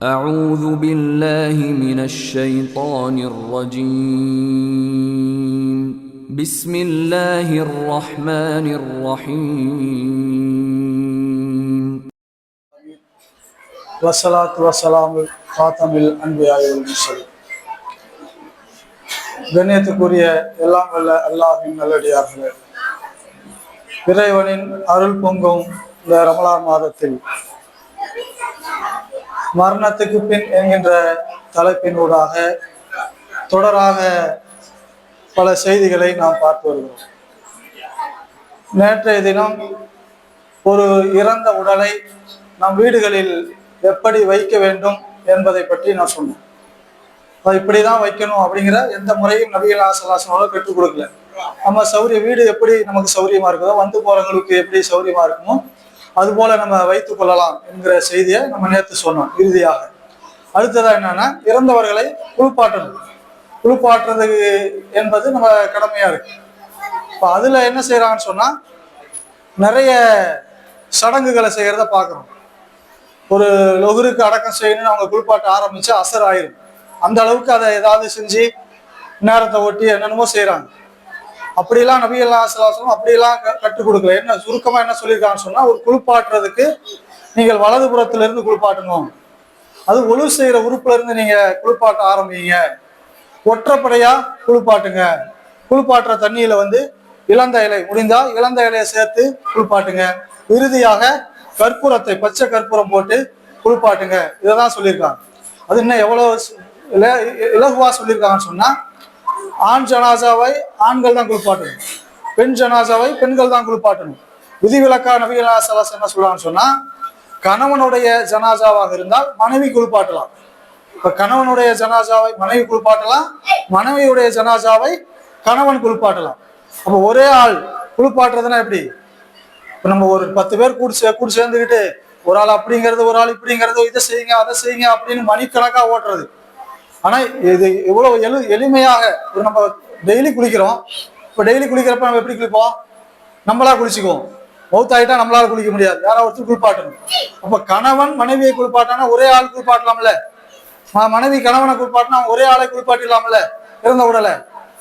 أعوذ بالله من الشيطان الرجيم بسم الله الرحمن الرحيم வசலாத்து வசலாமு காத்தமில் அன்பியாயுல் முசல் கண்ணியத்துக்குரிய எல்லாம் வல்ல அல்லாஹின் நல்லடியார்களே இறைவனின் அருள் பொங்கும் இந்த ரமலான் மாதத்தில் மரணத்துக்கு பின் என்கின்ற தலைப்பினூடாக தொடராக பல செய்திகளை நாம் பார்த்து வருகிறோம். நேற்றைய தினம் ஒரு இறந்த உடலை நம் வீடுகளில் எப்படி வைக்க வேண்டும் என்பதை பற்றி நான் சொன்னேன். அது இப்படிதான் வைக்கணும் அப்படிங்கிற எந்த முறையும் நபிகள் ஆசலாசனோட கற்றுக் கொடுக்கல. நம்ம சௌரிய வீடு எப்படி நமக்கு சௌரியமா இருக்குதோ வந்து போறவங்களுக்கு எப்படி சௌரியமா இருக்குமோ அது போல நம்ம வைத்துக் கொள்ளலாம் என்கிற செய்தியை நம்ம நேற்று சொன்னோம் இறுதியாக. அடுத்ததா என்னன்னா இறந்தவர்களை குளிப்பாட்டணும். குளிப்பாட்டுறது என்பது நம்ம கடமையா இருக்கு. இப்போ அதுல என்ன செய்யறாங்கன்னு சொன்னா நிறைய சடங்குகளை செய்யறத பார்க்குறோம் ஒரு லொகுருக்கு அடக்கம் செய்யணும்னு அவங்க குளிப்பாட்ட ஆரம்பிச்சு அசர் ஆயிரும். அந்த அளவுக்கு அதை ஏதாவது செஞ்சு நேரத்தை ஒட்டி என்னென்னமோ செய்கிறாங்க அப்படிலாம் நபி அல்லா சலாசலம் அப்படிலாம் க- கற்றுக் கொடுக்கல. என்ன சுருக்கமாக என்ன சொல்லியிருக்காங்கன்னு சொன்னால் ஒரு குளிப்பாட்டுறதுக்கு நீங்கள் வலதுபுறத்துல இருந்து குளிப்பாட்டணும். அது ஒழு செய்கிற உறுப்புல இருந்து நீங்கள் குளிப்பாட்ட ஆரம்பிங்க. ஒற்றைப்படையா குளிப்பாட்டுங்க. குளிப்பாட்டுற தண்ணியில வந்து இளந்த இலை முடிந்தா இளந்த இலையை சேர்த்து குளிப்பாட்டுங்க. இறுதியாக கற்பூரத்தை பச்சை கற்பூரம் போட்டு குளிப்பாட்டுங்க. இதை தான் சொல்லியிருக்காங்க. அது இன்னும் எவ்வளவு இலகுவா சொல்லியிருக்காங்கன்னு சொன்னா ஆண் ஜனாசாவை ஆண்கள் தான் குளிப்பாட்டணும். பெண் ஜனாசாவை பெண்கள் தான் குளிப்பாட்டணும். விதிவிலக்கா நபிகளா சலாஸ் என்ன சொல்றான்னு சொன்னா கணவனுடைய ஜனாசாவாக இருந்தால் மனைவி குளிப்பாட்டலாம். இப்ப கணவனுடைய ஜனாசாவை மனைவி குளிப்பாட்டலாம் மனைவியுடைய ஜனாசாவை கணவன் குளிப்பாட்டலாம். அப்ப ஒரே ஆள் குளிப்பாட்டுறதுன்னா எப்படி? இப்ப நம்ம ஒரு பத்து பேர் கூடி சே கூடி சேர்ந்துக்கிட்டு ஒரு ஆள் அப்படிங்கிறது ஒரு ஆள் இப்படிங்கிறது இதை செய்யுங்க அதை செய்யுங்க அப்படின்னு மணிக்கணக்கா ஓட்டுறது. ஆனா இது எவ்வளவு எளி எளிமையாக ஒரு நம்ம டெய்லி குளிக்கிறோம். இப்போ டெய்லி குளிக்கிறப்ப நம்ம எப்படி குளிப்போம்? நம்மளா குளிச்சுக்குவோம். மௌத் ஆயிட்டா நம்மளால குளிக்க முடியாது. யாராவது ஒருத்தர் குளிப்பாட்டணும். அப்ப கணவன் மனைவியை குளிப்பாட்டானா ஒரே ஆள் குளிப்பாட்டலாம்ல? மனைவி கணவனை குளிப்பாட்டினா ஒரே ஆளை குளிப்பாட்டிடலாம்ல? இறந்த உடலை.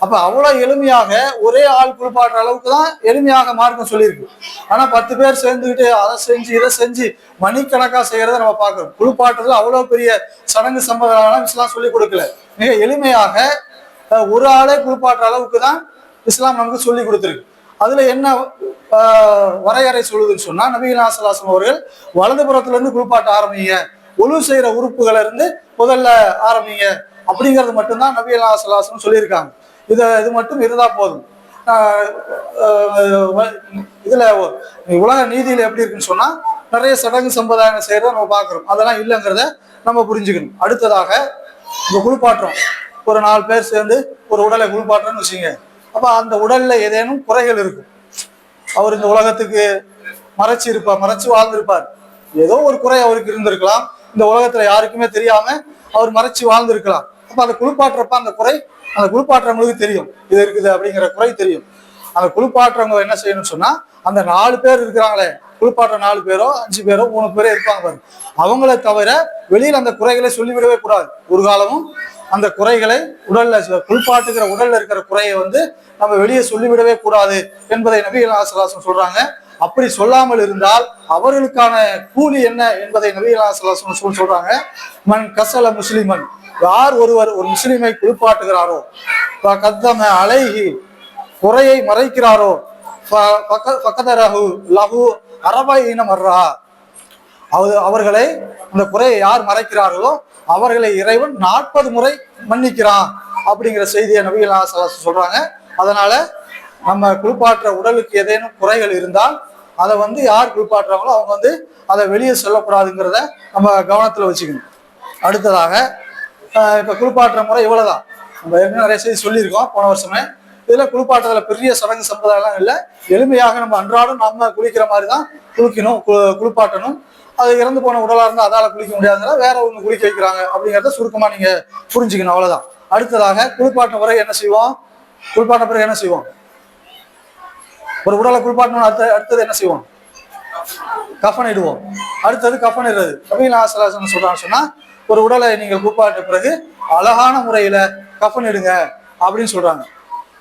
அப்ப அவ்வளவு எளிமையாக ஒரே ஆள் குளிப்பாட்டுற அளவுக்கு தான் எளிமையாக மார்க்கம் சொல்லியிருக்கு. ஆனா பத்து பேர் சேர்ந்துக்கிட்டு அதை செஞ்சு இதை செஞ்சு மணிக்கணக்கா செய்யறத நம்ம பார்க்கிறோம். குளிப்பாட்டுறதுல அவ்வளவு பெரிய சடங்கு சம்பிரதாயம் இஸ்லாம் சொல்லி கொடுக்கல. மிக எளிமையாக ஒரு ஆளே குளிப்பாட்டுற அளவுக்கு தான் இஸ்லாம் நமக்கு சொல்லி கொடுத்துருக்கு. அதுல என்ன வரையறை சொல்லுதுன்னு சொன்னா நபிகள் நாசலாசம் அவர்கள் வலதுபுறத்துல இருந்து குளிப்பாட்ட ஆரம்பிங்க. ஒழு செய்யற உறுப்புகளை இருந்து முதல்ல ஆரம்பிங்க. அப்படிங்கிறது மட்டும்தான் நபிகள் நாசலாசனம் சொல்லியிருக்காங்க. இதை இது மட்டும் இருந்தா போதும். இதில் இதுல உலக நீதியில எப்படி இருக்குன்னு சொன்னா நிறைய சடங்கு சம்பிரதாயம் செய்யறத நம்ம பார்க்குறோம். அதெல்லாம் இல்லைங்கிறத நம்ம புரிஞ்சுக்கணும். அடுத்ததாக இந்த குளிப்பாட்டுறோம் ஒரு நாலு பேர் சேர்ந்து ஒரு உடலை குளிப்பாட்டுறோம்னு வச்சுங்க அப்ப அந்த உடல்ல ஏதேனும் குறைகள் இருக்கும். அவர் இந்த உலகத்துக்கு மறைச்சு இருப்பார் மறைச்சு வாழ்ந்திருப்பார். ஏதோ ஒரு குறை அவருக்கு இருந்திருக்கலாம். இந்த உலகத்துல யாருக்குமே தெரியாம அவர் மறைச்சு வாழ்ந்திருக்கலாம். அப்ப அந்த குளிப்பாட்டுறப்ப அந்த குறை அந்த குளிப்பாட்டுறவங்களுக்கு தெரியும். இது இருக்குது அப்படிங்கிற குறை தெரியும். அந்த குளிப்பாட்டுறவங்க என்ன செய்யணும்னு சொன்னா அந்த நாலு பேர் இருக்கிறாங்களே குளிப்பாட்டுற நாலு பேரோ அஞ்சு பேரோ மூணு பேரோ இருப்பாங்க பாரு. அவங்கள தவிர வெளியில் அந்த குறைகளை சொல்லிவிடவே கூடாது. ஒரு காலமும் அந்த குறைகளை உடல்ல குளிப்பாட்டுகிற உடல்ல இருக்கிற குறையை வந்து நம்ம வெளியே சொல்லிவிடவே கூடாது என்பதை நபிகள் ஆசலாசம் சொல்றாங்க. அப்படி சொல்லாமல் இருந்தால் அவர்களுக்கான கூலி என்ன என்பதை நபிகள் ஆசலாசம் சொல்றாங்க. மன் கசல முஸ்லிமன் யார் ஒருவர் ஒரு முஸ்லிமை குளிப்பாட்டுகிறாரோ ஃப கத்தம அலைஹி குறையை மறைக்கிறாரோ பக்கதரகு பக்க- பக்கதரஹு லஹு வர்றா அவர் அவர்களை அந்த குறையை யார் மறைக்கிறார்களோ அவர்களை இறைவன் நாற்பது முறை மன்னிக்கிறான் அப்படிங்கிற செய்தியை நபிகள் சொல்றாங்க. அதனால நம்ம குளிப்பாட்டுற உடலுக்கு ஏதேனும் குறைகள் இருந்தால் அதை வந்து யார் குளிப்பாட்டுறாங்களோ அவங்க வந்து அதை வெளியே சொல்லக்கூடாதுங்கிறத நம்ம கவனத்தில் வச்சுக்கணும். அடுத்ததாக இப்போ குளிப்பாட்டுற முறை இவ்வளோதான் நம்ம ஏற்கனவே நிறைய செய்தி சொல்லியிருக்கோம் போன வருஷமே. இதில் குளிப்பாட்டுறதுல பெரிய சடங்கு சம்பிரதாயம்லாம் இல்லை. எளிமையாக நம்ம அன்றாடம் நம்ம குளிக்கிற மாதிரி தான் குளிக்கணும் கு- குளிப்பாட்டணும். அது இறந்து போன உடலாக இருந்தால் அதால் குளிக்க முடியாதுனால வேற ஒன்று குளிக்க வைக்கிறாங்க அப்படிங்கிறத சுருக்கமாக நீங்கள் புரிஞ்சுக்கணும். அவ்வளோதான் அடுத்ததாக குளிப்பாட்டின பிறகு என்ன செய்வோம்? குளிப்பாட்டின பிறகு என்ன செய்வோம்? ஒரு உடலை குளிப்பாட்டணும் அடுத்த அடுத்தது என்ன செய்வோம்? கஃபன் இடுவோம். அடுத்தது கஃபன் இடுறது. நபீல் ஆசலாசன் சொல்கிறான்னு சொன்னால் ஒரு உடலை நீங்கள் குப்பாட்ட பிறகு அழகான முறையில கஃபன் இடுங்க அப்படின்னு சொல்றாங்க.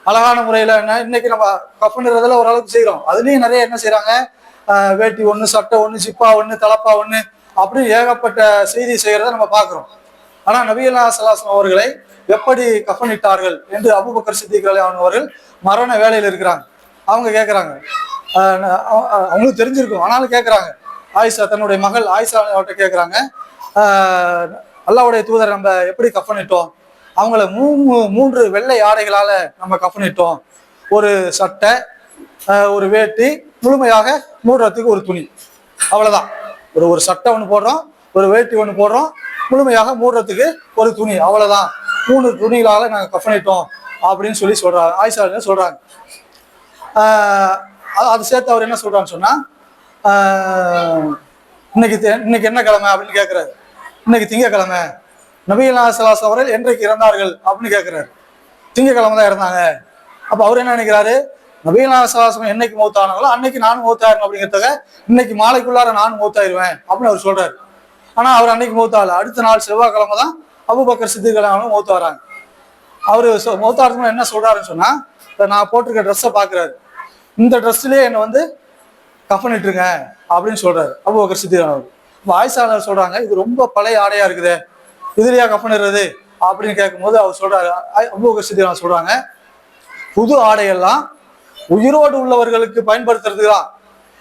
அழகான முறையில என்ன? இன்னைக்கு நம்ம கஃனுறதுல ஓரளவுக்கு செய்கிறோம் அதுலயும் நிறைய என்ன செய்கிறாங்க வேட்டி ஒன்று சட்டை ஒன்று சிப்பா ஒன்று தலப்பா ஒன்று அப்படின்னு ஏகப்பட்ட செய்தி செய்கிறத நம்ம பார்க்குறோம். ஆனால் நபியல்லா சலாசம் அவர்களை எப்படி கஃனிட்டார்கள் என்று அபுபக்கர் சித்திக் ரலியல்லாஹு அவர்கள் மரண வேலையில் இருக்கிறாங்க. அவங்க கேட்குறாங்க அவங்களுக்கு தெரிஞ்சிருக்கும். ஆனாலும் கேட்குறாங்க ஆயிஷா தன்னுடைய மகள் ஆயிஷா அவர்கிட்ட கேட்குறாங்க அல்லாவுடைய தூதர் நம்ம எப்படி கஃனிட்டோம் அவங்கள மூ மூன்று வெள்ளை ஆடைகளால நம்ம கஃனிட்டோம் ஒரு சட்டை ஒரு வேட்டி முழுமையாக மூடுறதுக்கு ஒரு துணி. அவ்வளோதான் ஒரு ஒரு சட்டை ஒன்று போடுறோம் ஒரு வேட்டி ஒன்று போடுறோம் முழுமையாக மூடுறதுக்கு ஒரு துணி. அவ்வளோதான் மூணு துணிகளால் நாங்கள் கஃனிட்டோம் அப்படின்னு சொல்லி சொல்கிறாங்க ஆயிஷா சொல்கிறாங்க அது- அது சேர்த்து அவர் என்ன சொல்கிறான்னு சொன்னால் இன்னைக்கு இன்னைக்கு என்ன கிழமை அப்படின்னு கேட்குறாரு இன்னைக்கு திங்கக்கிழமை நபிகள் சலாஸ் அவர்கள் என்றைக்கு இறந்தார்கள் அப்படின்னு கேட்கிறாரு திங்கக்கிழமை தான் இறந்தாங்க. அப்போ அவர் என்ன நினைக்கிறாரு? நபிகள் சலாசம் என்னைக்கு மூத்தானாங்களோ அன்னைக்கு நானும் மூத்தாயிரும் அப்படிங்கிறதுக்காக இன்னைக்கு மாலைக்குள்ளார நானும் மூத்தாயிருவேன் அப்படின்னு அவர் சொல்றாரு. ஆனா அவர் அன்னைக்கு மூத்தாள் அடுத்த நாள் செவ்வாய்க்கிழமை தான் அபுபக்கர் சித்திகளானும் மூத்து வராங்க. அவர் சொ- மூத்தாரத்துக்கு என்ன சொல்றாருன்னு சொன்னா நான் போட்டிருக்க ட்ரெஸ்ஸை பாக்குறாரு. இந்த ட்ரெஸ்லயே என்னை வந்து கஃன் அப்படின்னு சொல்றாரு அபுபக்கர் சித்திகளான் அவர் வாய்ஸாளர் சொல்றாங்க இது ரொம்ப பழைய ஆடையா இருக்குதே. இதுலயா கப்பனிடுறது? அப்படின்னு கேட்கும்போது அவர் சொல்றாரு அ- சொல்றாங்க புது ஆடையெல்லாம் உயிரோடு உள்ளவர்களுக்கு பயன்படுத்துறதுக்கு தான்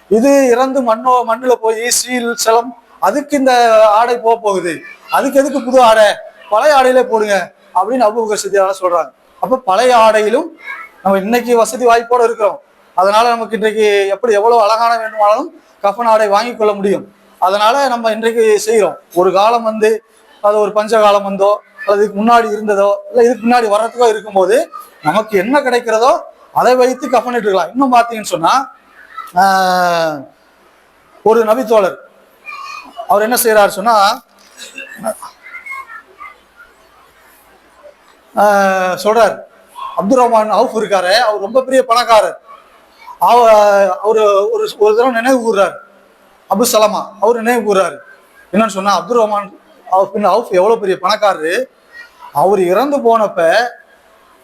இது இறந்து மண்ணோ மண்ணில் போய் சீல் செலம் அதுக்கு இந்த ஆடை போக போகுது. அதுக்கு எதுக்கு புது ஆடை? பழைய ஆடையிலே போடுங்க. அப்படின்னு அபூபக்கர் சித்தியால சொல்றாங்க. அப்ப பழைய ஆடையிலும் நம்ம இன்னைக்கு வசதி வாய்ப்போட இருக்கிறோம். அதனால நமக்கு இன்றைக்கு எப்படி எவ்வளவு அழகான வேண்டுமானாலும் கஃன் ஆடை வாங்கி கொள்ள முடியும். அதனால நம்ம இன்றைக்கு செய்கிறோம் ஒரு காலம் வந்து அது ஒரு பஞ்ச காலம் வந்தோ அல்லது இதுக்கு முன்னாடி இருந்ததோ இல்லை இதுக்கு முன்னாடி வர்றதுக்கோ இருக்கும்போது நமக்கு என்ன கிடைக்கிறதோ அதை வைத்து கஃபனிட்டு இருக்கலாம் இன்னும் பார்த்தீங்கன்னு சொன்னா ஒரு நபித்தோழர் அவர் என்ன செய்யறாரு சொன்னா சொல்றார். அப்துல் ரஹ்மான் அவுஃப் இருக்காரு. அவர் ரொம்ப பெரிய பணக்காரர். அவ ஒரு ஒரு தடவை நினைவு கூறுறாரு அபு சலமா அவர் நினைவு கூறாரு என்னன்னு சொன்னா அப்துல் ரஹ்மான் பின் அவுஃப் எவ்வளோ பெரிய பணக்காரரு? அவர் இறந்து போனப்ப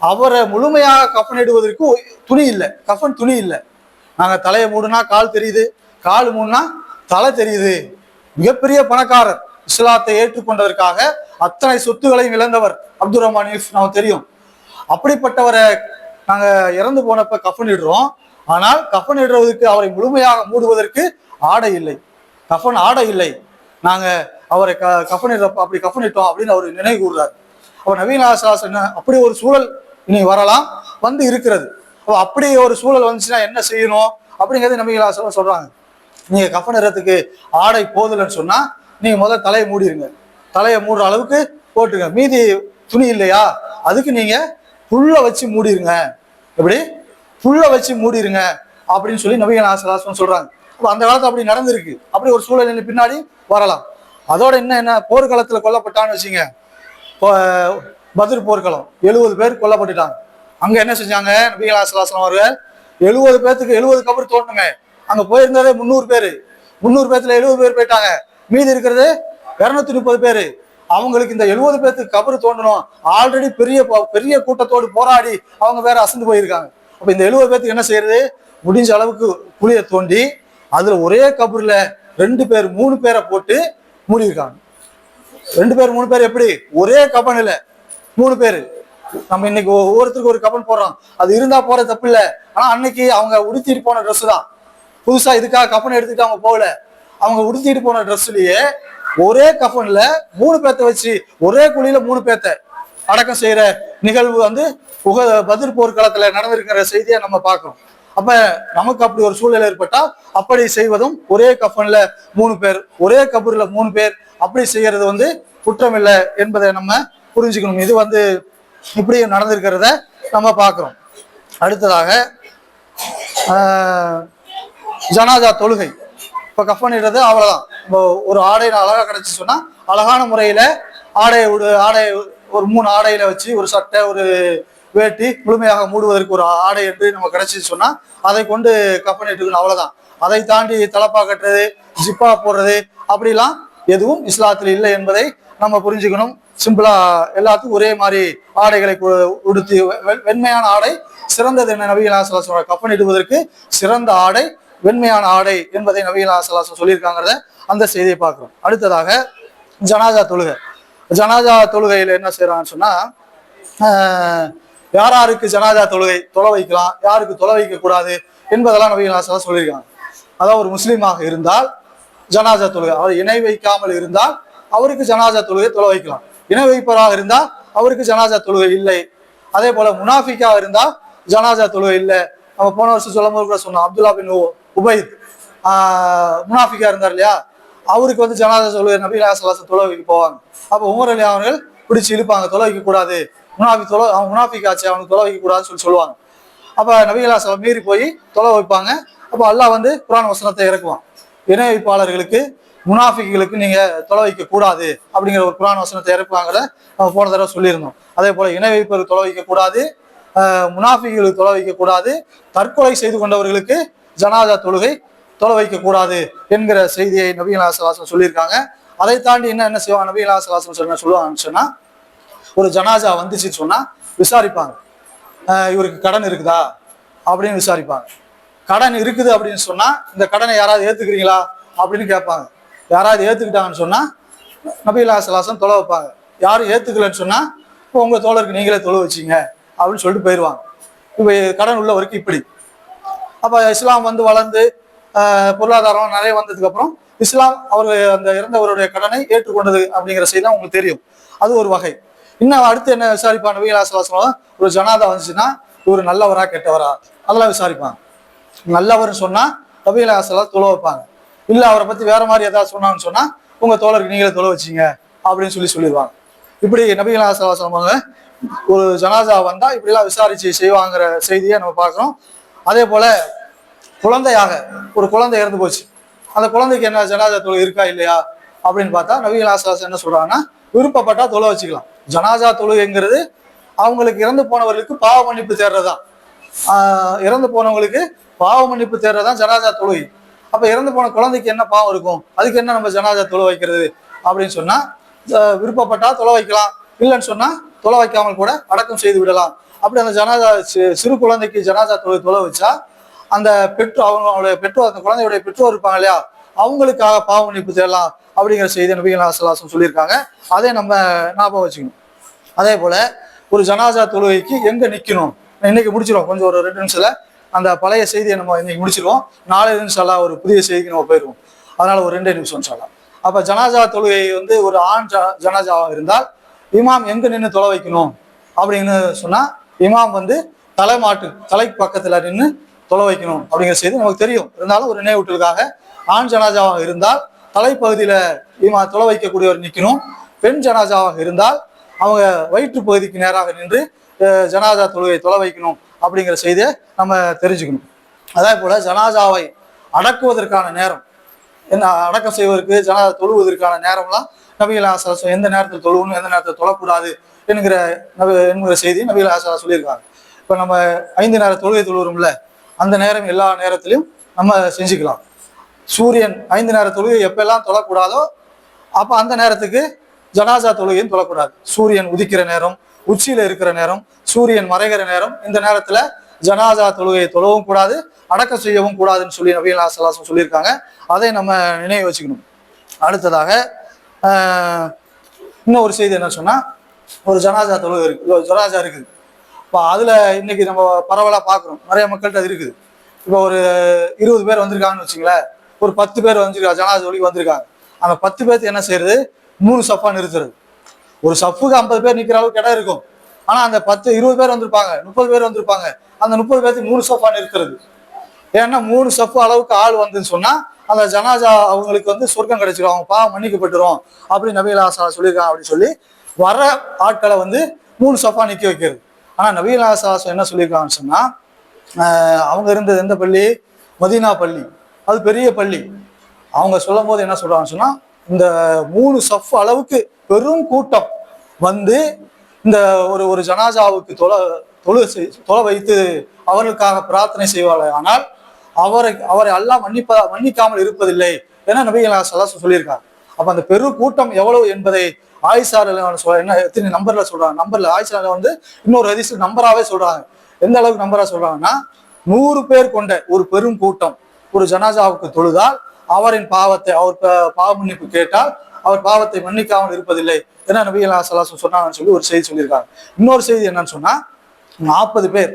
அவரை முழுமையாக கஃன் இடுவதற்கு துணி இல்லை. கஃன் துணி இல்லை. நாங்கள் தலையை மூடுனா கால் தெரியுது கால் மூடுனா தலை தெரியுது. மிகப்பெரிய பணக்காரர். இஸ்லாத்தை ஏற்றுக்கொண்டதற்காக அத்தனை சொத்துக்களையும் இழந்தவர் அப்துல் ரஹ்மான் யூஸ் நமக்கு தெரியும். அப்படிப்பட்டவரை நாங்கள் இறந்து போனப்ப கஃன் இடுறோம். ஆனால் கஃன் இடுறதுக்கு அவரை முழுமையாக மூடுவதற்கு ஆடை இல்லை. கஃன் ஆடை இல்லை. நாங்கள் அவரை க கஃன் அப்படி கஃபனிட்டோம் அப்படின்னு அவர் நினைவு கூறுறார். அப்போ நவீன ஆசாஸ் என்ன அப்படி ஒரு சூழல் இனி வரலாம் வந்து இருக்கிறது. அப்போ அப்படி ஒரு சூழல் வந்துச்சுன்னா என்ன செய்யணும் அப்படிங்கிறது நவீன ஆசாஸ் சொல்கிறாங்க நீங்கள் கஃன் ஆடை போதலைன்னு சொன்னால் நீங்கள் முதல்ல தலையை மூடிடுங்க தலையை மூடுற அளவுக்கு போட்டுங்க. மீதி துணி இல்லையா? அதுக்கு நீங்கள் புல்லை வச்சு மூடிருங்க. எப்படி? புல்லை வச்சு மூடிருங்க அப்படின்னு சொல்லி நவீன ஆசலாசம் சொல்கிறாங்க அந்த காலத்தில் அப்படி நடந்திருக்கு. அப்படி ஒரு சூழல் பின்னாடி வரலாம். அதோட இன்னும் என்ன போர்க்களத்தில் கொல்லப்பட்டான்னு வச்சுங்க இப்போ போர்க்களம். எழுபது பேர் கொல்லப்பட்டுட்டாங்க. அங்கே என்ன செஞ்சாங்க நபிகள் அவர்கள்? எழுபது பேர்த்துக்கு எழுபது கபர் தோணுங்க அங்கே போயிருந்ததே முந்நூறு பேர். முந்நூறு பேர்த்துல எழுபது பேர் போயிட்டாங்க. மீதி இருக்கிறது இரநூத்தி முப்பது பேர். அவங்களுக்கு இந்த எழுபது பேர்த்துக்கு கபர் தோண்டணும். ஆல்ரெடி பெரிய பெரிய கூட்டத்தோடு போராடி அவங்க வேற அசந்து போயிருக்காங்க. அப்போ இந்த எழுபது பேர்த்துக்கு என்ன செய்யறது? முடிஞ்ச அளவுக்கு குழியை தோண்டி அதுல ஒரே கபூர்ல ரெண்டு பேர் மூணு பேரை போட்டு மூடியிருக்காங்க. ரெண்டு பேர் மூணு பேர் எப்படி? ஒரே கபனில் மூணு பேர். நம்ம இன்னைக்கு ஒவ்வொருத்தருக்கு ஒரு கபன் போடுறோம். அது இருந்தா போற தப்பு இல்ல ஆனா அன்னைக்கு அவங்க உடுத்திட்டு போன ட்ரெஸ் தான். புதுசா இதுக்காக கஃன் எடுத்துட்டு அவங்க போகல. அவங்க உடுத்திட்டு போன ட்ரெஸ்லயே ஒரே கஃன்ல மூணு பேத்த வச்சு ஒரே குழியில மூணு பேத்த அடக்கம் செய்யற நிகழ்வு வந்து உக பதிர் போர்க்களத்துல நடந்திருக்கிற செய்தியை நம்ம பார்க்கிறோம். அப்ப நமக்கு அப்படி ஒரு சூழ்நிலை ஏற்பட்டா அப்படி செய்வதும் ஒரே கஃபன்ல மூணு பேர் ஒரே கபூர்ல மூணு பேர் அப்படி செய்யறது வந்து குற்றம் இல்லை என்பதை நம்ம புரிஞ்சுக்கணும். இது வந்து இப்படி நடந்திருக்கிறத நம்ம பார்க்கிறோம். அடுத்ததாக ஜனாதா தொழுகை. இப்போ கஃனிடுறது அவ்வளோதான் இப்போ ஒரு ஆடையில் அழகாக கிடச்சி சொன்னால் அழகான முறையில் ஆடையை விடு ஆடை ஒரு மூணு ஆடையில் வச்சு ஒரு சட்டை ஒரு வேட்டி முழுமையாக மூடுவதற்கு ஒரு ஆடை என்று நம்ம கிடைச்சிச்சு சொன்னா அதை கொண்டு கஃனிட்டுக்கணும் அவ்வளவுதான். அதை தாண்டி தலப்பா கட்டுறது ஜிப்பா போடுறது அப்படிலாம் எதுவும் இஸ்லாத்தில் இல்லை என்பதை நம்ம புரிஞ்சுக்கணும். சிம்பிளா எல்லாத்துக்கும் ஒரே மாதிரி ஆடைகளை உடுத்தி வெ- வெண்மையான ஆடை சிறந்தது என்ன நபிகள் சொல்ற கப்பனிடுவதற்கு சிறந்த ஆடை வெண்மையான ஆடை என்பதை நபிகள் சலாசம் சொல்லியிருக்காங்கிறத அந்த செய்தியை பார்க்கிறோம். அடுத்ததாக ஜனாஜா தொழுகை. ஜனாஜா தொழுகையில் என்ன செய்யறாங்கன்னு சொன்னா யார் யாருக்கு ஜனாதா தொழுகை தொலை வைக்கலாம் யாருக்கு தொலை வைக்க கூடாது என்பதெல்லாம் நபிகள் ஆசலா சொல்லியிருக்காங்க. அதாவது ஒரு முஸ்லீமாக இருந்தால் ஜனாஜா தொழுகை அவர் இணை வைக்காமல் இருந்தால் அவருக்கு ஜனாஜா தொழுகை தொலை வைக்கலாம். இணை வைப்பவராக இருந்தால் அவருக்கு ஜனாஜா தொழுகை இல்லை. அதே போல முனாஃபிக்காக இருந்தால் ஜனாஜா தொழுகை இல்லை. நம்ம போன வருஷம் சொல்லும் போது கூட சொன்னோம் அப்துல்லா பின் உபைத் முனாஃபிக்கா இருந்தார் இல்லையா? அவருக்கு வந்து ஜனாதா தொழுகை நபி சலாசம் தொலை வைக்க போவாங்க. அப்போ உமர் அலி அவர்கள் பிடிச்சி இழுப்பாங்க தொலை வைக்க கூடாது முனாஃபி தொலை அவன் முனாஃபிக் ஆச்சு அவனுக்கு தொலை வைக்க கூடாதுன்னு சொல்லி சொல்லுவாங்க. அப்ப நபிகளாச மீறி போய் தொலை வைப்பாங்க. அப்போ அல்லாஹ் வந்து குரான் வசனத்தை இறக்குவான். இணை வைப்பாளர்களுக்கு முனாஃபிகளுக்கு நீங்க தொலை வைக்க கூடாது அப்படிங்கிற ஒரு குரான் வசனத்தை இறக்குவாங்கிறத நம்ம போன தடவை சொல்லியிருந்தோம். அதே போல இணை வைப்பவருக்கு தொலை வைக்க கூடாது முனாஃபிகளுக்கு தொலை வைக்க கூடாது தற்கொலை செய்து கொண்டவர்களுக்கு ஜனாதா தொழுகை தொலை வைக்க கூடாது என்கிற செய்தியை நபிகள் ஆசவாசம் சொல்லியிருக்காங்க. அதை தாண்டி என்ன என்ன செய்வாங்க? நபிகள் ஆசவாசம் சொன்ன சொல்லுவாங்கன்னு சொன்னா ஒரு ஜனாஜா வந்துச்சுன்னு சொன்னா விசாரிப்பாங்க. இவருக்கு கடன் இருக்குதா? அப்படின்னு விசாரிப்பாங்க. கடன் இருக்குது அப்படின்னு சொன்னா இந்த கடனை யாராவது ஏத்துக்கிறீங்களா? அப்படின்னு கேட்பாங்க. யாராவது ஏத்துக்கிட்டாங்கன்னு சொன்னா நபிலா சலாசம் தொலை வைப்பாங்க. யாரும் ஏத்துக்கலன்னு சொன்னா இப்போ உங்க தோழருக்கு நீங்களே தொலை வச்சீங்க அப்படின்னு சொல்லிட்டு போயிடுவாங்க. இப்போ கடன் உள்ள வரைக்கும் இப்படி. அப்ப இஸ்லாம் வந்து வளர்ந்து பொருளாதாரம் நிறைய வந்ததுக்கு அப்புறம் இஸ்லாம் அவர் அந்த இறந்தவருடைய கடனை ஏற்றுக்கொண்டது அப்படிங்கிற செய்தி தான் உங்களுக்கு தெரியும். அது ஒரு வகை. இன்னும் அடுத்து என்ன விசாரிப்பான்? நபிகளா சலாசலம் ஒரு ஜனாதா வந்துச்சுன்னா இவர் நல்லவரா கெட்டவரா? அதெல்லாம் விசாரிப்பாங்க நல்லவர்னு சொன்னா நபிகளா தொலை வைப்பாங்க. இல்லை அவரை பத்தி வேற மாதிரி ஏதாவது சொன்னாங்கன்னு சொன்னா உங்க தோழருக்கு நீங்களே தொலை வச்சீங்க அப்படின்னு சொல்லி சொல்லிடுவாங்க. இப்படி நபிகளா சலாசலம் ஒரு ஜனாதா வந்தா இப்படிலாம் விசாரிச்சு செய்வாங்கிற செய்தியை நம்ம பார்க்குறோம். அதே போல குழந்தையாக ஒரு குழந்தை இறந்து போச்சு. அந்த குழந்தைக்கு என்ன ஜனாதா தொலை இருக்கா இல்லையா? அப்படின்னு பார்த்தா நவீன ஆசாஸ் என்ன சொல்றாங்கன்னா விருப்பப்பட்டா தொலை வச்சுக்கலாம். ஜனாதா தொழுகைங்கிறது அவங்களுக்கு இறந்து போனவர்களுக்கு பாவ மன்னிப்பு தேர்றதான் இறந்து போனவங்களுக்கு பாவ மன்னிப்பு தேர்றதான் ஜனாதா தொழுகை. அப்போ இறந்து போன குழந்தைக்கு என்ன பாவம் இருக்கும்? அதுக்கு என்ன நம்ம ஜனாஜா தொலை வைக்கிறது? அப்படின்னு சொன்னால் விருப்பப்பட்டால் விருப்பப்பட்டா தொலை வைக்கலாம். இல்லைன்னு சொன்னால் தொலை வைக்காமல் கூட அடக்கம் செய்து விடலாம். அப்படி அந்த ஜனாதா சிறு குழந்தைக்கு ஜனாதா தொலை தொலை வச்சா அந்த பெற்றோர் அவங்களுடைய பெற்றோர் அந்த குழந்தையுடைய பெற்றோர் இருப்பாங்க இல்லையா? அவங்களுக்காக பாவ மன்னிப்பு தேடலாம். அப்படிங்கிற செய்தி நபிகள் சலாசம் சொல்லியிருக்காங்க. அதை நம்ம ஞாபகம் வச்சுக்கணும். அதே போல் ஒரு ஜனாசா தொழுகைக்கு எங்கே நிற்கணும் இன்னைக்கு முடிச்சிடும் கொஞ்சம் ஒரு ரெண்டு நிமிஷத்தில் அந்த பழைய செய்தியை நம்ம இன்னைக்கு முடிச்சிருவோம். நாளை இன்ஷால்லா ஒரு புதிய செய்திக்கு நம்ம போயிடுவோம். அதனால் ஒரு ரெண்டே நிமிஷம் சொல்லலாம் அப்போ ஜனாசா தொழுகை வந்து ஒரு ஆண் ஜ- ஜனாசாவாக இருந்தால் இமாம் எங்கே நின்று தொலை வைக்கணும்? அப்படின்னு சொன்னால் இமாம் வந்து தலைமாட்டு தலைக்கு பக்கத்தில் நின்று தொலை வைக்கணும் அப்படிங்கிற செய்தி நமக்கு தெரியும். இருந்தாலும் ஒரு நினைவூட்டலுக்காக ஆண் ஜனாஜாவாக இருந்தால் தலைப்பகுதியில இமா தொலை வைக்கக்கூடியவர் நிற்கணும் பெண் ஜனாஜாவாக இருந்தால் அவங்க வயிற்று பகுதிக்கு நேராக நின்று ஜனாஜா தொழுகை தொலை வைக்கணும் அப்படிங்கிற செய்தியை நம்ம தெரிஞ்சுக்கணும். அதே போல ஜனாஜாவை அடக்குவதற்கான நேரம். என்ன அடக்கம் செய்வதற்கு ஜனாதா தொழுவதற்கான நேரம்லாம் நபிகள் ஆசாசம் எந்த நேரத்தில் தொழுவணும் எந்த நேரத்தில் தொழக்கூடாது என்கிற நபி என்கிற செய்தி நபிகள் ஆசா சொல்லியிருக்காங்க. இப்போ நம்ம ஐந்து நேரம் தொழுகை தொழுகிறோம்ல அந்த நேரம் எல்லா நேரத்திலையும் நம்ம செஞ்சுக்கலாம். சூரியன் ஐந்து நேர தொழுகை எப்பெல்லாம் தொழக்கூடாதோ அப்போ அந்த நேரத்துக்கு ஜனாசா தொழுகையும் தொழக்கூடாது. சூரியன் உதிக்கிற நேரம் உச்சியில் இருக்கிற நேரம் சூரியன் மறைகிற நேரம் இந்த நேரத்தில் ஜனாசா தொழுகையை தொழவும் கூடாது அடக்கம் செய்யவும் கூடாதுன்னு சொல்லி நபிகள் ஆசலாசம் சொல்லியிருக்காங்க. அதை நம்ம நினைவு வச்சுக்கணும். அடுத்ததாக இன்னொரு இன்னும் ஒரு செய்தி என்ன சொன்னால் ஒரு ஜனாசா தொழுகை இருக்குது ஜனாசா இருக்குது. இப்போ அதில் இன்னைக்கு நம்ம பரவலாக பார்க்குறோம் நிறைய மக்கள்கிட்ட அது இருக்குது. இப்போ ஒரு இருபது பேர் வந்திருக்காங்கன்னு வச்சுங்களேன். ஒரு பத்து பேர் வந்திருக்கா ஜனாசா தொழுகை வந்திருக்காங்க. அந்த பத்து பேர்த்து என்ன செய்யறது? மூணு சஃபா நிறுத்துறது. ஒரு சஃப்புக்கு ஐம்பது பேர் நிற்கிற அளவுக்கு இடம் இருக்கும். ஆனால் அந்த பத்து இருபது பேர் வந்திருப்பாங்க முப்பது பேர் வந்திருப்பாங்க. அந்த முப்பது பேர்த்துக்கு மூணு சஃபா நிறுத்துறது. ஏன்னா மூணு சஃப்பு அளவுக்கு ஆள் வந்துன்னு சொன்னால் அந்த ஜனாஜா அவங்களுக்கு வந்து சொர்க்கம் கிடைச்சிடும் அவங்க பாவம் மன்னிக்கப்பட்டுரும். அப்படி நபிகள் ஆசா சொல்லியிருக்காங்க அப்படின்னு சொல்லி வர ஆட்களை வந்து மூணு சஃபா நிற்க வைக்கிறது. ஆனால் நபிகள் ஆசா என்ன சொல்லியிருக்காங்கன்னு சொன்னால் அவங்க இருந்தது எந்த பள்ளி? மதீனா பள்ளி. அது பெரிய பள்ளி. அவங்க சொல்லும் போது என்ன சொல்றாங்கன்னு சொன்னா இந்த மூணு சஃப் அளவுக்கு பெரும் கூட்டம் வந்து இந்த ஒரு ஒரு ஜனாஜாவுக்கு தொலை தொழு செய்- தொலை வைத்து அவர்களுக்காக பிரார்த்தனை செய்வார்கள். ஆனால் அவரை அவரை எல்லாம் மன்னிப்ப மன்னிக்காமல் இருப்பதில்லை என நபிகள் சலாசு சொல்லியிருக்காங்க. அப்ப அந்த பெரு கூட்டம் எவ்வளவு என்பதை ஆயிஷா ரலியல்லாஹு என்ன எத்தனை நம்பர்ல சொல்றாங்க? நம்பர்ல ஆயிஷா வந்து இன்னொரு ஹதீஸ் நம்பராகவே சொல்றாங்க. எந்த அளவுக்கு நம்பரா சொல்றாங்கன்னா நூறு பேர் கொண்ட ஒரு பெரும் கூட்டம். ஒரு ஜனாசாவுக்கு தொழுதால் அவரின் பாவத்தை அவர் ப- பாவ மன்னிப்பு கேட்டால் அவர் பாவத்தை மன்னிக்காமல் இருப்பதில்லை என நபி அல்லா சலாசம் சொன்னாங்கன்னு சொல்லி ஒரு செய்தி சொல்லியிருக்காங்க. இன்னொரு செய்தி என்னன்னு சொன்னா நாற்பது பேர்.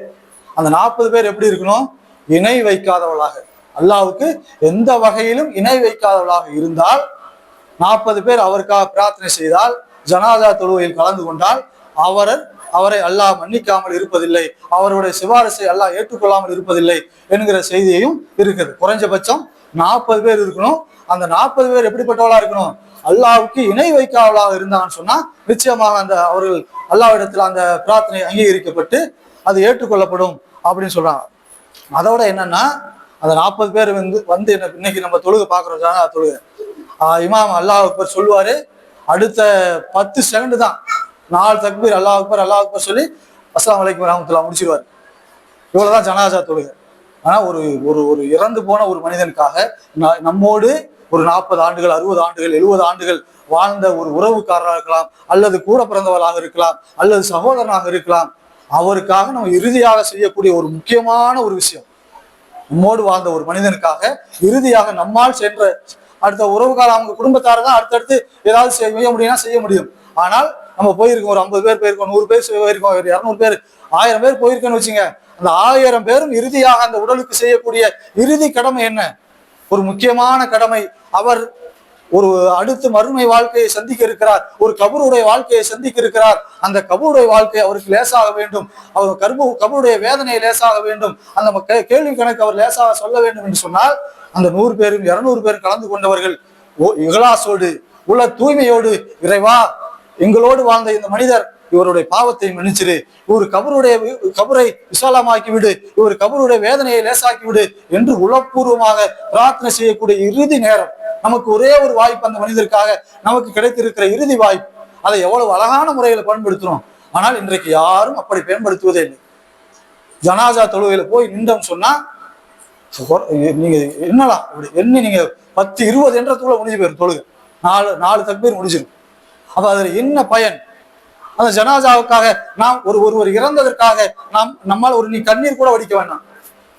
அந்த நாற்பது பேர் எப்படி இருக்கணும்? இணை வைக்காதவளாக அல்லாவுக்கு எந்த வகையிலும் இணை வைக்காதவளாக இருந்தால் நாற்பது பேர் அவருக்காக பிரார்த்தனை செய்தால் ஜனாதா தொழுவையில் கலந்து கொண்டால் அவர் அவரை அல்லாஹ் மன்னிக்காமல் இருப்பதில்லை. அவருடைய சிபாரிசை அல்லாஹ் ஏற்றுக்கொள்ளாமல் இருப்பதில்லை என்கிற செய்தியையும் இருக்குது. குறைஞ்சபட்சம் நாற்பது பேர் இருக்கணும். அந்த நாற்பது பேர் எப்படிப்பட்டவளா இருக்கணும்? அல்லாவுக்கு இணை வைக்காதவளாக இருந்தாங்கன்னு சொன்னா நிச்சயமாக அந்த அவர்கள் அல்லாவிடத்தில் அந்த பிரார்த்தனை அங்கீகரிக்கப்பட்டு அது ஏற்றுக்கொள்ளப்படும் அப்படின்னு சொல்றாங்க. அதோட என்னன்னா அந்த நாற்பது பேர் வந்து வந்து என்ன இன்னைக்கு நம்ம தொழுகை பார்க்குறோம் ஜனாதா தொழுகை. இமாம் அல்லாஹ் சொல்லுவாரு அடுத்த பத்து செகண்ட் தான். நாலு தக்பீர் அல்லாஹ் அக்பர் அல்லாஹ் அக்பர் சொல்லி அஸ்லாம் வலைக்கு வரஹ்மத்துல்லாஹ் முடிச்சிருவார். இவ்வளவுதான் ஜனாஜா தொழுகை. ஆனா ஒரு ஒரு ஒரு இறந்து போன ஒரு மனிதனுக்காக நம்மோடு ஒரு நாற்பது ஆண்டுகள் அறுபது ஆண்டுகள் எழுபது ஆண்டுகள் வாழ்ந்த ஒரு உறவுக்காரராக இருக்கலாம் அல்லது கூட பிறந்தவராக இருக்கலாம் அல்லது சகோதரனாக இருக்கலாம் அவருக்காக நம்ம இறுதியாக செய்யக்கூடிய ஒரு முக்கியமான ஒரு விஷயம். நம்மோடு வாழ்ந்த ஒரு மனிதனுக்காக இறுதியாக நம்மால் சென்ற அடுத்த உறவுக்கார அவங்க குடும்பத்தார் தான் அடுத்தடுத்து ஏதாவது செய்ய முடியும்னா செய்ய முடியும். ஆனால் நம்ம போயிருக்கோம் ஒரு ஐம்பது பேர் போயிருக்கோம் நூறு பேர் போயிருக்கோம் ஒரு இரநூறு பேர் ஆயிரம் பேர் போயிருக்கோன்னு வச்சுங்க அந்த ஆயிரம் பேரும் இறுதியாக அந்த உடலுக்கு செய்யக்கூடிய இறுதி கடமை என்ன? ஒரு முக்கியமான கடமை. அவர் ஒரு அடுத்து மறுமை வாழ்க்கையை சந்திக்க இருக்கிறார். ஒரு கபருடைய வாழ்க்கையை சந்திக்க இருக்கிறார். அந்த கபருடைய வாழ்க்கை அவருக்கு லேசாக வேண்டும். அவர் கர்ப்ப கபருடைய வேதனையை லேசாக வேண்டும். அந்த மக்க- கேள்வி கணக்கு அவர் லேசாக சொல்ல வேண்டும் என்று சொன்னால் அந்த நூறு பேரும் இருநூறு பேரும் கலந்து கொண்டவர்கள் ஓ இகலாசோடு உள்ள தூய்மையோடு இறைவா எங்களோடு வாழ்ந்த இந்த மனிதர் இவருடைய பாவத்தை மன்னிச்சிரு இவர் கபருடைய கபரை விசாலமாக்கி விடு இவர் கபருடைய வேதனையை லேசாக்கி விடு என்று உளப்பூர்வமாக பிரார்த்தனை செய்யக்கூடிய இறுதி நேரம். நமக்கு ஒரே ஒரு வாய்ப்பு அந்த மனிதருக்காக நமக்கு கிடைத்திருக்கிற இறுதி வாய்ப்பு. அதை எவ்வளவு அழகான முறையில பயன்படுத்துறோம். ஆனால் இன்றைக்கு யாரும் அப்படி பயன்படுத்துவதே இல்லை. ஜனாஜா தொழுகையில போய் நின்றோம் சொன்னா நீங்க என்னலாம் இப்படி? என்ன நீங்க பத்து இருபது என்றதுக்குள்ள முடிஞ்சு போயிடும் தொழுகை. நாலு நாலு தக்பீர் முடிஞ்சிடும் அப்ப அதுல என்ன பயன்? அந்த ஜனாஜாவுக்காக நாம் ஒரு ஒருவர் இறந்ததற்காக நாம் நம்மால் ஒரு நீ கண்ணீர் கூட வடிக்க வேண்டாம்.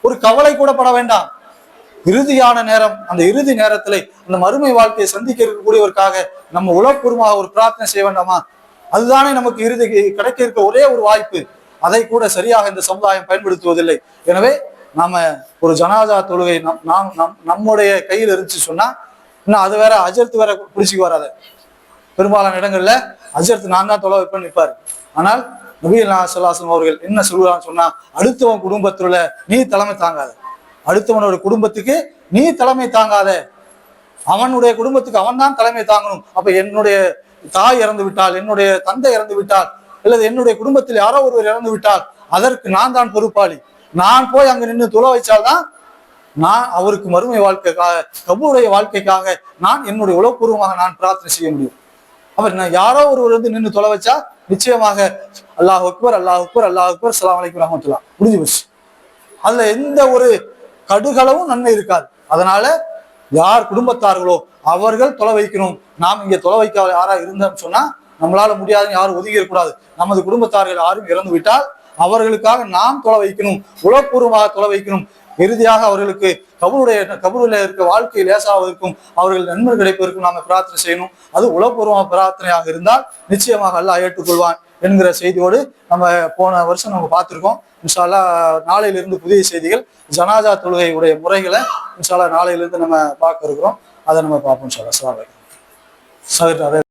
ஒரு கவலை கூட பட வேண்டாம். இறுதியான நேரம் அந்த இறுதி நேரத்துல அந்த மறுமை வாழ்க்கையை சந்திக்க இருக்கக்கூடியவருக்காக நம்ம உளப்பூர்வமாக ஒரு பிரார்த்தனை செய்ய வேண்டாமா? அதுதானே நமக்கு இறுதி கிடைக்க இருக்க ஒரே ஒரு வாய்ப்பு. அதை கூட சரியாக இந்த சமுதாயம் பயன்படுத்துவதில்லை. எனவே நாம ஒரு ஜனாதா தொழுகை நம் நாம் நம் நம்முடைய கையில் இருந்துச்சு சொன்னா இன்னும் அது வேற அஜர்த்து வேற பிடிச்சிக்கு வராது. பெரும்பாலான இடங்கள்ல அஜர்த்து நான் தான் தொலை வைப்பேன் நிற்பார். ஆனால் நபீல் சொல்லாசன் அவர்கள் என்ன சொல்லுவான்னு சொன்னா அடுத்தவன் குடும்பத்துல நீ தலைமை தாங்காத. அடுத்தவனோட குடும்பத்துக்கு நீ தலைமை தாங்காத. அவனுடைய குடும்பத்துக்கு அவன் தான் தலைமை தாங்கணும். அப்ப என்னுடைய தாய் இறந்து விட்டால் என்னுடைய தந்தை இறந்து விட்டால் அல்லது என்னுடைய குடும்பத்தில் யாரோ ஒருவர் இறந்து விட்டால் அதற்கு நான் தான் பொறுப்பாளி. நான் போய் அங்க நின்று துளை வச்சால்தான் நான் அவருக்கு மறுமை வாழ்க்கைக்காக கபூருடைய வாழ்க்கைக்காக நான் என்னுடைய உளவுபூர்வமாக நான் பிரார்த்தனை செய்ய முடியும். அவர் நான் யாரோ ஒருவர் வந்து நின்று தொலை வச்சா நிச்சயமாக அல்லாஹ் அக்பர் அல்லாஹ் அக்பர் அல்லாஹ் அக்பர் சலாம் அலைக்கும் ரஹமத்துல்லா முடிஞ்சு போச்சு. அதுல எந்த ஒரு கடுகளவும் நன்மை இருக்காது. அதனால யார் குடும்பத்தார்களோ அவர்கள் தொலை வைக்கணும். நாம் இங்க தொலை வைக்க யாரா இருந்தோம்னு சொன்னா நம்மளால முடியாதுன்னு யாரும் ஒதுங்கி இருக்கக்கூடாது. நமது குடும்பத்தார்கள் யாரும் இறந்து விட்டால் அவர்களுக்காக நாம் தொலை வைக்கணும். உளப்பூர்வமாக தொலை வைக்கணும். இறுதியாக அவர்களுக்கு கபருடைய கபருல இருக்க வாழ்க்கை லேசாவதற்கும் அவர்கள் நண்பர் கிடைப்பதற்கும் நாங்கள் பிரார்த்தனை செய்யணும். அது உலகபூர்வ பிரார்த்தனையாக இருந்தால் நிச்சயமாக அல்லாஹ் ஏற்றுக்கொள்வான் என்கிற செய்தியோடு நம்ம போன வருஷம் நம்ம பார்த்துருக்கோம். இன்ஷால்லா நாளையிலிருந்து புதிய செய்திகள் ஜனாதா தொழுகை உடைய முறைகளை இன்ஷால்லா நாளையிலிருந்து நம்ம பார்க்க இருக்கிறோம். அதை நம்ம பார்ப்போம் இன்ஷால்லா சார் அலைக்கும். சகோதரர்